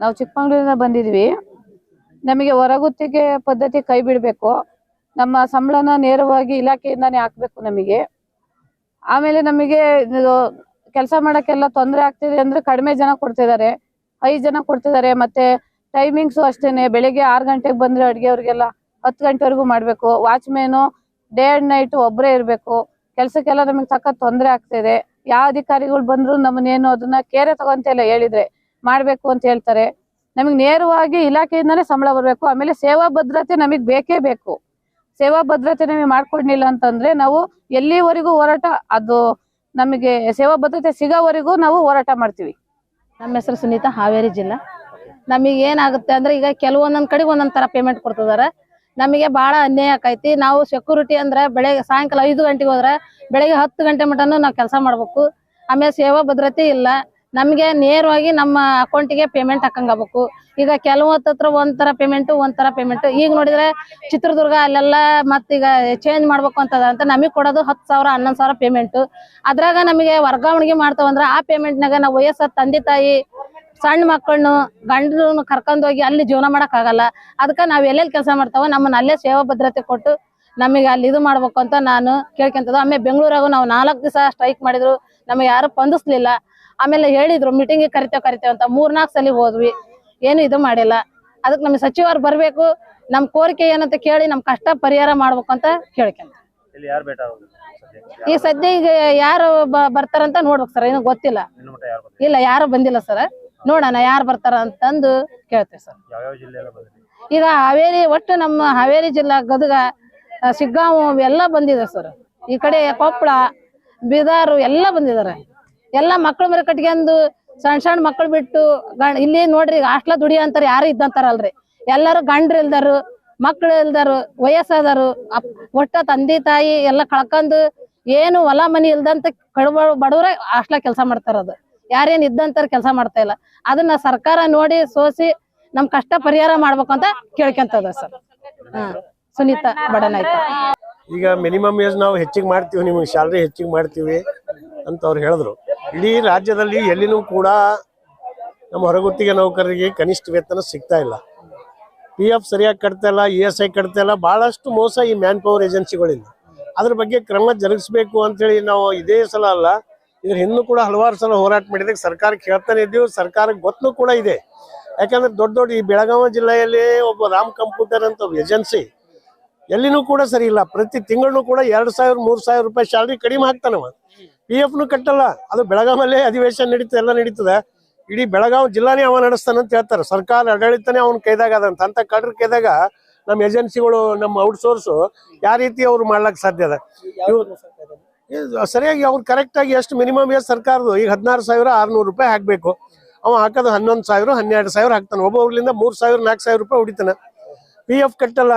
ನಾವು ಚಿಕ್ಕಮಂಗ್ಳೂರಿಂದ ಬಂದಿದ್ವಿ. ನಮಗೆ ಹೊರಗುತ್ತಿಗೆ ಪದ್ಧತಿ ಕೈ ಬಿಡಬೇಕು. ನಮ್ಮ ಸಂಬಳನ ನೇರವಾಗಿ ಇಲಾಖೆಯಿಂದಾನೇ ಹಾಕ್ಬೇಕು ನಮಗೆ. ಆಮೇಲೆ ನಮಗೆ ಕೆಲಸ ಮಾಡೋಕ್ಕೆಲ್ಲ ತೊಂದರೆ ಆಗ್ತಿದೆ ಅಂದ್ರೆ ಕಡಿಮೆ ಜನ ಕೊಡ್ತಿದ್ದಾರೆ. ಐದು ಜನ ಕೊಡ್ತಿದ್ದಾರೆ. ಮತ್ತೆ ಟೈಮಿಂಗ್ಸು ಅಷ್ಟೇನೆ. ಬೆಳಿಗ್ಗೆ ಆರು ಗಂಟೆಗೆ ಬಂದ್ರೆ ಅಡುಗೆ ಅವ್ರಿಗೆಲ್ಲ ಹತ್ತು ಗಂಟೆವರೆಗೂ ಮಾಡಬೇಕು. ವಾಚ್ಮೇನು ಡೇ ಆ್ಯಂಡ್ ನೈಟ್ ಒಬ್ಬರೇ ಇರಬೇಕು. ಕೆಲಸಕ್ಕೆಲ್ಲ ನಮಗೆ ತಕ್ಕ ತೊಂದರೆ ಆಗ್ತಿದೆ. ಯಾವ ಅಧಿಕಾರಿಗಳು ಬಂದ್ರು ನಮ್ಮನ್ನೇನು ಅದನ್ನ ಕೇರೆ ತಗೊಂತಿಲ್ಲ ಹೇಳಿದ್ರೆ. ಮಾಡ್ಬೇಕು ಅಂತ ಹೇಳ್ತಾರೆ. ನಮಗೆ ನೇರವಾಗಿ ಇಲಾಖೆಯಿಂದಾನೇ ಸಂಬಳ ಬರಬೇಕು. ಆಮೇಲೆ ಸೇವಾ ಭದ್ರತೆ ನಮಗೆ ಬೇಕೇ ಬೇಕು. ಸೇವಾ ಭದ್ರತೆ ನಮಗೆ ಮಾಡ್ಕೊಡ್ಲಿಲ್ಲ ಅಂತಂದ್ರೆ ನಾವು ಎಲ್ಲಿವರೆಗೂ ಹೋರಾಟ, ಅದು ನಮಗೆ ಸೇವಾ ಭದ್ರತೆ ಸಿಗೋವರೆಗೂ ನಾವು ಹೋರಾಟ ಮಾಡ್ತೀವಿ. ನಮ್ಮ ಹೆಸರು ಸುನೀತಾ, ಹಾವೇರಿ ಜಿಲ್ಲಾ. ನಮಗೆ ಏನಾಗುತ್ತೆ ಅಂದ್ರೆ ಈಗ ಕೆಲವೊಂದೊಂದ್ ಕಡೆಗೆ ಒಂದೊಂದ್ ತರ ಪೇಮೆಂಟ್ ಕೊಡ್ತಿದಾರೆ. ನಮಗೆ ಬಹಳ ಅನ್ಯಾಯ ಆಕೈತಿ. ನಾವು ಸೆಕ್ಯೂರಿಟಿ ಅಂದ್ರೆ ಬೆಳಗ್ಗೆ, ಸಾಯಂಕಾಲ ಐದು ಗಂಟೆಗೆ ಹೋದ್ರೆ ಬೆಳಗ್ಗೆ ಹತ್ತು ಗಂಟೆ ಮಟನು ನಾವು ಕೆಲಸ ಮಾಡ್ಬೇಕು. ಆಮೇಲೆ ಸೇವಾ ಭದ್ರತೆ ಇಲ್ಲ. ನಮಗೆ ನೇರವಾಗಿ ನಮ್ಮ ಅಕೌಂಟಿಗೆ ಪೇಮೆಂಟ್ ಹಾಕಂಗಾಗಬೇಕು. ಈಗ ಕೆಲವತ್ತತ್ರ ಒಂಥರ ಪೇಮೆಂಟ್ ಒಂಥರ ಪೇಮೆಂಟ್ ಈಗ ನೋಡಿದ್ರೆ ಚಿತ್ರದುರ್ಗ ಅಲ್ಲೆಲ್ಲ ಮತ್ತೀಗ ಚೇಂಜ್ ಮಾಡ್ಬೇಕು ಅಂತದ ಅಂತ ನಮಗೆ ಕೊಡೋದು ಹತ್ತು ಸಾವಿರ, ಹನ್ನೊಂದು ಸಾವಿರ ಪೇಮೆಂಟ್ ಅದ್ರಾಗ ನಮಗೆ ವರ್ಗಾವಣೆಗೆ ಮಾಡ್ತಾವಂದ್ರೆ ಆ ಪೇಮೆಂಟ್ನಾಗ ನಾವು ವಯಸ್ಸ, ತಂದೆ, ತಾಯಿ, ಸಣ್ಣ ಮಕ್ಕಳನ್ನು ಗಂಡನು ಕರ್ಕೊಂಡೋಗಿ ಅಲ್ಲಿ ಜೀವನ ಮಾಡಕ್ ಆಗಲ್ಲ. ಅದಕ್ಕೆ ನಾವ್ ಎಲ್ಲೆಲ್ಲಿ ಕೆಲಸ ಮಾಡ್ತಾವ ನಮ್ಮನ್ನ ಅಲ್ಲೇ ಸೇವಾ ಭದ್ರತೆ ಕೊಟ್ಟು ನಮಗೆ ಅಲ್ಲಿ ಇದು ಮಾಡ್ಬೇಕು ಅಂತ ನಾನು ಕೇಳ್ಕೊಂತದ ಆಮೇಲೆ ಬೆಂಗಳೂರಾಗ ನಾವು ನಾಲ್ಕು ದಿವಸ ಸ್ಟ್ರೈಕ್ ಮಾಡಿದ್ರು. ನಮಗೆ ಯಾರು ಸ್ಪಂದಿಸ್ಲಿಲ್ಲ ಆಮೇಲೆ ಹೇಳಿದ್ರು ಮೀಟಿಂಗ್ ಕರಿತೇವ್ ಕರಿತೇವ್ ಅಂತ ಮೂರ್ನಾಲ್ಕು ಸಲ ಹೋದ್ವಿ. ಏನು ಇದು ಮಾಡಿಲ್ಲ. ಅದಕ್ಕೆ ನಮ್ಮ ಸಚಿವರು ಬರ್ಬೇಕು ನಮ್ ಕೋರಿಕೆ ಏನಂತ ಕೇಳಿ ನಮ್ ಕಷ್ಟ ಪರಿಹಾರ ಮಾಡ್ಬೇಕು ಅಂತ ಕೇಳ್ಕೊಂತ ಈ ಸದ್ಯ ಈಗ ಯಾರು ಬರ್ತಾರಂತ ನೋಡ್ಬೇಕು ಸರ್ ಏನು ಗೊತ್ತಿಲ್ಲ. ಇಲ್ಲ ಯಾರು ಬಂದಿಲ್ಲ ಸರ್. ನೋಡೋಣ ಯಾರು ಬರ್ತಾರ ಅಂತಂದು ಕೇಳ್ತೇವೆ ಸರ್. ಈಗ ಹಾವೇರಿ ಒಟ್ಟು ನಮ್ಮ ಹಾವೇರಿ ಜಿಲ್ಲಾ ಗದಗ ಸಿಗ್ಗಾಂವ್ ಎಲ್ಲ ಬಂದಿದೆ ಸರ್. ಈ ಕಡೆ ಕೊಪ್ಪಳ ಬೀದಾರು ಎಲ್ಲ ಬಂದಿದ್ದಾರೆ. ಎಲ್ಲ ಮಕ್ಕಳು ಮರ ಕಟ್ಕೊಂಡು ಸಣ್ಣ ಸಣ್ಣ ಮಕ್ಕಳು ಬಿಟ್ಟು ಇಲ್ಲಿ ನೋಡ್ರಿ ಹಾಸ್ಟ್ಲ ದುಡಿ ಅಂತಾರ ಯಾರು ಇದ್ದಂತಾರಲ್ರಿ. ಎಲ್ಲಾರು ಗಂಡ್ರು ಇಲ್ದಾರು, ಮಕ್ಳು ಇಲ್ದಾರು ವಯಸ್ಸಾದರು ಒಟ್ಟ ತಂದೆ ತಾಯಿ ಎಲ್ಲ ಕಳ್ಕೊಂಡು ಏನು ಹೊಲ ಮನಿ ಇಲ್ದಂತ ಕಡುಬ, ಬಡವ್ರ ಹಾಸ್ಟ್ಲ ಕೆಲಸ ಮಾಡ್ತಾರದು ಯಾರೇನ್ ಇದ್ದಂತಾರ ಕೆಲಸ ಮಾಡ್ತಾ ಇಲ್ಲ. ಅದನ್ನ ಸರ್ಕಾರ ನೋಡಿ ಸೋಸಿ ನಮ್ ಕಷ್ಟ ಪರಿಹಾರ ಮಾಡ್ಬೇಕು ಅಂತ ಕೇಳ್ಕೊಂತದ ಸರ್. ಹಾ, ಸುನೀತಾ ಬಡನ ಈಗ ಮಿನಿಮಮ್ ಏಜ್ ನಾವು ಹೆಚ್ಚಿಗೆ ಮಾಡ್ತೀವಿ, ನಿಮಗೆ ಸ್ಯಾಲ್ರಿ ಹೆಚ್ಚಿಗೆ ಮಾಡ್ತೀವಿ ಅಂತ ಅವ್ರು ಹೇಳಿದ್ರು. ಇಡೀ ರಾಜ್ಯದಲ್ಲಿ ಎಲ್ಲಿನೂ ಕೂಡ ನಮ್ಮ ಹೊರಗುತ್ತಿಗೆ ನೌಕರರಿಗೆ ಕನಿಷ್ಠ ವೇತನ ಸಿಗ್ತಾ ಇಲ್ಲ. ಪಿ ಎಫ್ ಸರಿಯಾಗಿ ಕಟ್ತಾ ಇಲ್ಲ ಇ ಎಸ್ ಐ ಕಟ್ತಾ ಇಲ್ಲ, ಬಹಳಷ್ಟು ಮೋಸ ಈ ಮ್ಯಾನ್ ಪವರ್ ಏಜೆನ್ಸಿಗಳಿಂದ ಅದ್ರ ಬಗ್ಗೆ ಕ್ರಮ ಜರುಗಿಸ್ಬೇಕು ಅಂತೇಳಿ ನಾವು ಇದೇ ಸಲ ಅಲ್ಲ, ಇದ್ರ ಹಿಂದೂ ಕೂಡ ಹಲವಾರು ಸಲ ಹೋರಾಟ ಮಾಡಿದಾಗ ಸರ್ಕಾರಕ್ಕೆ ಹೇಳ್ತಾನೆ ಇದ್ದೀವಿ ಸರ್ಕಾರಕ್ಕೆ ಗೊತ್ತೂ ಕೂಡ ಇದೆ. ಯಾಕಂದ್ರೆ ದೊಡ್ಡ ದೊಡ್ಡ ಈ ಬೆಳಗಾವಿ ಜಿಲ್ಲೆಯಲ್ಲಿ ಒಬ್ಬ ರಾಮ್ ಕಂಪ್ಯೂಟರ್ ಅಂತ ಒಬ್ಬ ಏಜೆನ್ಸಿ, ಎಲ್ಲಿನೂ ಕೂಡ ಸರಿ ಇಲ್ಲ. ಪ್ರತಿ ತಿಂಗಳು ಕೂಡ ಎರಡು ಸಾವಿರ, ಮೂರು ಸಾವಿರ ರೂಪಾಯಿ ಸ್ಯಾಲ್ರಿ ಕಡಿಮೆ ಹಾಕ್ತಾನವ. ಪಿ ಎಫ್ ನು ಕಟ್ಟಲ್ಲ. ಅದು ಬೆಳಗಾವಲ್ಲೇ ಅಧಿವೇಶನ ನಡೀತದೆ ಎಲ್ಲ ನಡೀತದೆ. ಇಡೀ ಬೆಳಗಾವಿ ಜಿಲ್ಲಾನೇ ಅವ ನಡೆಸ್ತಾನಂತ ಹೇಳ್ತಾರೆ. ಸರ್ಕಾರ ಆಡಳಿತಾನೆ ಅವ್ನ ಕೈದಾಗ ಅದಂತ ಅಂತ. ಕಡ್ರ ಕೈದಾಗ ನಮ್ಮ ಏಜೆನ್ಸಿಗಳು, ನಮ್ಮ ಔಟ್ಸೋರ್ಸು ಯಾವ ರೀತಿ ಅವ್ರು ಮಾಡ್ಲಕ್ ಸಾಧ್ಯ ಅದ. ಸರಿಯಾಗಿ ಅವ್ರು ಕರೆಕ್ಟ್ ಆಗಿ ಎಷ್ಟು ಮಿನಿಮಮ್ ಎಷ್ಟು ಸರ್ಕಾರದು ಈಗ ಹದಿನಾರು ಸಾವಿರ ಆರ್ನೂರು ರೂಪಾಯಿ ಹಾಕ್ಬೇಕು. ಅವ ಹಾಕೋದು ಹನ್ನೊಂದು ಸಾವಿರ, ಹನ್ನೆರಡು ಸಾವಿರ ಹಾಕ್ತಾನೆ. ಒಬ್ಬೊಬ್ರಿಂದ ಮೂರ್ ಸಾವಿರ, ನಾಲ್ಕು ಸಾವಿರ ರೂಪಾಯಿ ಹೊಡಿತಾನೆ. ಪಿ ಎಫ್ ಕಟ್ಟಲ್ಲ.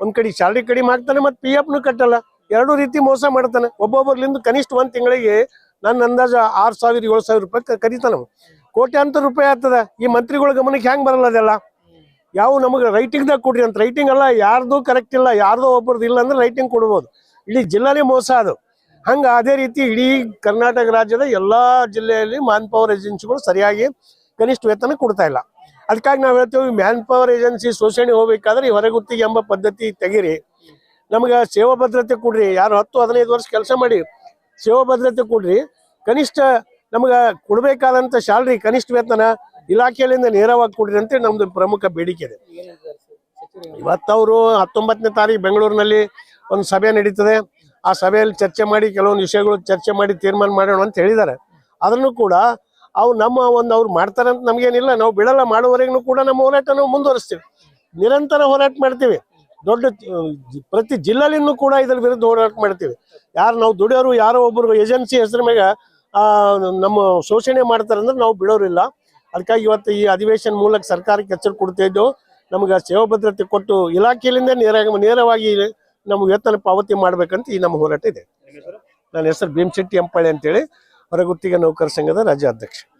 ಒಂದ್ ಕಡೆ ಸ್ಯಾಲ್ರಿ ಕಡಿಮೆ ಹಾಕ್ತಾನೆ ಮತ್ತೆ ಪಿ ಎಫ್ನು ಕಟ್ಟಲ್ಲ. ಎರಡು ರೀತಿ ಮೋಸ ಮಾಡ್ತಾನೆ. ಒಬ್ಬೊಬ್ಬರ್ಲಿಂದ ಕನಿಷ್ಠ ಒಂದು ತಿಂಗಳಿಗೆ ನನ್ನ ಅಂದಾಜ ಆರ್ ಸಾವಿರ, ಏಳು ಸಾವಿರ ರೂಪಾಯಿ ಕರೀತಾನೆ ಕೋಟ್ಯಾಂತರ ರೂಪಾಯಿ ಆಗ್ತದ. ಈ ಮಂತ್ರಿಗಳ ಗಮನಕ್ಕೆ ಹೆಂಗ್ ಬರಲ್ಲ ಅದೆಲ್ಲ? ಯಾವ ನಮಗೆ ರೈಟಿಂಗ್ದಾಗ ಕೊಡ್ರಿ ಅಂತ. ರೈಟಿಂಗ್ ಅಲ್ಲ, ಯಾರ್ದು ಕರೆಕ್ಟ್ ಇಲ್ಲ, ಯಾರ್ದೋ ಒಬ್ಬರದ್ದು ಇಲ್ಲ ಅಂದ್ರೆ ರೈಟಿಂಗ್ ಕೊಡ್ಬೋದು. ಇಡೀ ಜಿಲ್ಲಾನೇ ಮೋಸ ಅದು. ಹಂಗ ಅದೇ ರೀತಿ ಇಡೀ ಕರ್ನಾಟಕ ರಾಜ್ಯದ ಎಲ್ಲಾ ಜಿಲ್ಲೆಯಲ್ಲಿ ಮ್ಯಾನ್ ಪವರ್ ಏಜೆನ್ಸಿಗಳು ಸರಿಯಾಗಿ ಕನಿಷ್ಠ ವೇತನ ಕೊಡ್ತಾ ಇಲ್ಲ. ಅದಕ್ಕಾಗಿ ನಾವು ಹೇಳ್ತೇವೆ ಮ್ಯಾನ್ ಪವರ್ ಏಜೆನ್ಸಿ ಶೋಷಣೆ ಹೋಗ್ಬೇಕಾದ್ರೆ ಈ ಹೊರಗುತ್ತಿಗೆ ಎಂಬ ಪದ್ಧತಿ ತೆಗೀರಿ. ನಮ್ಗೆ ಸೇವಾ ಭದ್ರತೆ ಕೊಡ್ರಿ. ಯಾರು ಹತ್ತು, ಹದಿನೈದು ವರ್ಷ ಕೆಲಸ ಮಾಡಿ ಸೇವಾ ಭದ್ರತೆ ಕೊಡ್ರಿ. ಕನಿಷ್ಠ ನಮ್ಗೆ ಕೊಡಬೇಕಾದಂಥ ಸ್ಯಾಲ್ರಿ ಕನಿಷ್ಠ ವೇತನ ಇಲಾಖೆಯಿಂದ ನೇರವಾಗಿ ಕೊಡ್ರಿ ಅಂತ ನಮ್ದು ಪ್ರಮುಖ ಬೇಡಿಕೆ ಇದೆ. ಇವತ್ತವರು ಹತ್ತೊಂಬತ್ತನೇ ತಾರೀಕು ಬೆಂಗಳೂರಿನಲ್ಲಿ ಒಂದು ಸಭೆ ನಡೀತದೆ. ಆ ಸಭೆಯಲ್ಲಿ ಚರ್ಚೆ ಮಾಡಿ, ಕೆಲವೊಂದು ವಿಷಯಗಳು ಚರ್ಚೆ ಮಾಡಿ ತೀರ್ಮಾನ ಮಾಡೋಣ ಅಂತ ಹೇಳಿದ್ದಾರೆ. ಅದನ್ನು ಕೂಡ ಅವು ನಮ್ಮ ಒಂದು ಅವ್ರು ಮಾಡ್ತಾರಂತ ನಮ್ಗೇನಿಲ್ಲ. ನಾವು ಬಿಡಲ್ಲ, ಮಾಡುವವರೆಗೂ ಕೂಡ ನಮ್ಮ ಹೋರಾಟ ನಾವು ಮುಂದುವರಿಸ್ತೀವಿ. ನಿರಂತರ ಹೋರಾಟ ಮಾಡ್ತೀವಿ. ದೊಡ್ಡ ಪ್ರತಿ ಜಿಲ್ಲೆಯಲ್ಲಿನೂ ಕೂಡ ಇದರ ವಿರುದ್ಧ ಹೋರಾಟ ಮಾಡ್ತೀವಿ. ಯಾರು ನಾವು ದುಡಿಯೋರು ಯಾರೋ ಒಬ್ಬರು ಏಜೆನ್ಸಿ ಹೆಸರು ಮ್ಯಾಗ ಆ ನಮ್ಮ ಶೋಷಣೆ ಮಾಡ್ತಾರಂದ್ರೆ ನಾವು ಬಿಡೋರಿಲ್ಲ. ಅದಕ್ಕಾಗಿ ಇವತ್ತು ಈ ಅಧಿವೇಶನ ಮೂಲಕ ಸರ್ಕಾರಕ್ಕೆ ಎಚ್ಚರಿಕೆ ಕೊಡ್ತಾ ಇದ್ದೆವು. ನಮ್ಗೆ ಸೇವಾ ಭದ್ರತೆ ಕೊಟ್ಟು ಇಲಾಖೆಯಿಂದ ನೇರ ನೇರವಾಗಿ ನಮ್ಗೆ ವೇತನ ಪಾವತಿ ಮಾಡ್ಬೇಕಂತ ಈ ನಮ್ಮ ಹೋರಾಟ ಇದೆ. ನನ್ನ ಹೆಸರು ಭೀಮಶೆಟ್ಟಿ ಎಂಪಾಳೆ ಅಂತೇಳಿ. ಹೊರಗುತ್ತಿಗೆ ನೌಕರ ಸಂಘದ ರಾಜ್ಯಾಧ್ಯಕ್ಷ.